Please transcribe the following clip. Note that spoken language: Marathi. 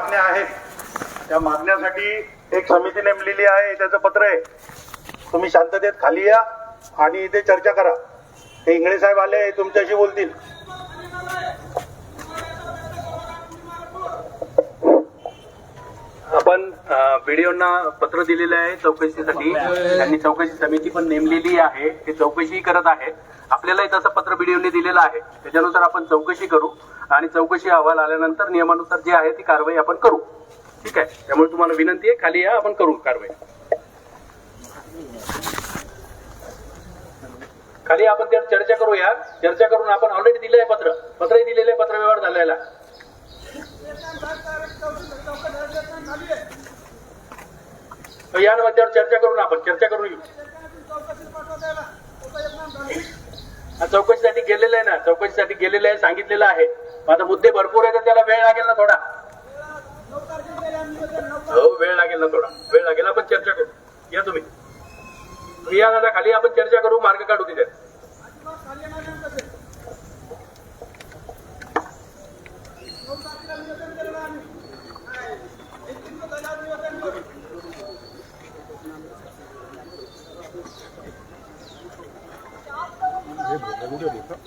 मागण्या आहेत. त्या मागण्यासाठी एक समिती नेमलेली आहे त्याचं पत्र आहे. तुम्ही शांततेत खाली या आणि इथे चर्चा करा. ते इंगळे साहेब आले तुमच्याशी बोलतील. आपण बीडीओना पत्र दिलेलं आहे चौकशीसाठी. त्यांनी चौकशी समिती पण नेमलेली आहे. ते चौकशी करत आहेत. आपल्यालाही तसं पत्र बीडीओने दिलेलं आहे. त्याच्यानुसार आपण चौकशी करू आणि चौकशी अहवाल आल्यानंतर नियमानुसार जे आहे ती कारवाई आपण करू. ठीक आहे? त्यामुळे तुम्हाला विनंती आहे खाली या आपण करू कारवाई. खाली आपण त्यात चर्चा करूया. चर्चा करून आपण ऑलरेडी दिलंय पत्र. पत्रही दिलेलं आहे पत्र व्यवहार झालेला. आहे. या मुद्द्यावर चर्चा ना आपण चर्चा करून येऊ चौकशीसाठी गेलेलं आहे ना चौकशीसाठी गेलेलं आहे सांगितलेलं आहे. माझा मुद्दे भरपूर आहे तर त्याला वेळ लागेल ना थोडा. हो वेळ लागेल ना थोडा. वेळ लागेल आपण चर्चा करू. या तुम्ही. तुम्ही या दादा खाली आपण चर्चा करू मार्ग काढू तिथे. 没补咱们就得上